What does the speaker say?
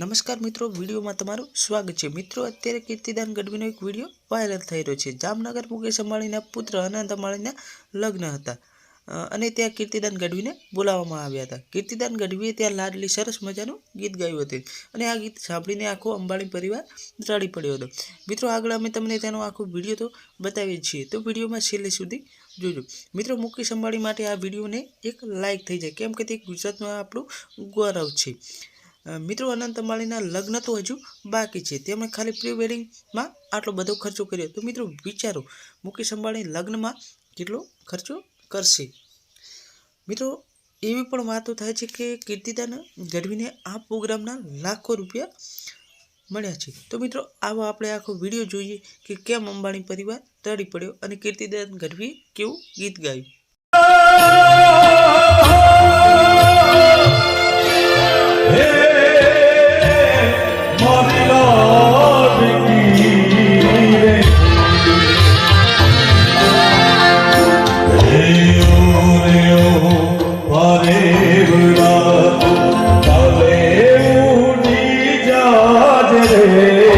નમસ્કાર મિત્રો, વિડીયોમાં તમારું સ્વાગત છે. મિત્રો, અત્યારે કીર્તિદાન ગઢવીનો એક વીડિયો વાયરલ થઈ રહ્યો છે. જામનગર મુકેશ અંબાણીના પુત્ર અનંત અંબાણીના લગ્ન હતા. અને ત્યાં કીર્તિદાન ગઢવીને બોલાવવામાં આવ્યા હતા. કીર્તિદાન ગઢવીએ ત્યાં લાડલી સરસ મજાનું ગીત ગાયું હતું. અને આ ગીત સાંભળીને આખો અંબાણી પરિવાર રડી પડ્યો હતો. મિત્રો, આગળ અમે તમને તેનો આખો વીડિયો તો બતાવીએ છીએ. તો વિડીયોમાં છેલ્લે સુધી જોજો. મિત્રો, મુકેશ અંબાણી માટે આ વિડીયોને એક લાઇક થઈ જાય. કેમ કે તે ગુજરાતમાં આપણું ગૌરવ છે. મિત્રો અનંત અંબાણીના લગ્ન તો હજુ બાકી છે. તેમણે ખાલી પ્રી વેડિંગમાં આટલો બધો ખર્ચો કર્યો. તો મિત્રો વિચારો, મુકેશ અંબાણી લગ્નમાં કેટલો ખર્ચો કરશે? મિત્રો, એવી પણ વાતો થાય છે કે કીર્તિદાન ગઢવીને આ પ્રોગ્રામના લાખો રૂપિયા મળ્યા છે. તો મિત્રો, આવો આપણે આખો વીડિયો જોઈએ કે કેમ અંબાણી પરિવાર રડી પડ્યો અને કીર્તિદાન ગઢવીએ કેવું ગીત ગાયું?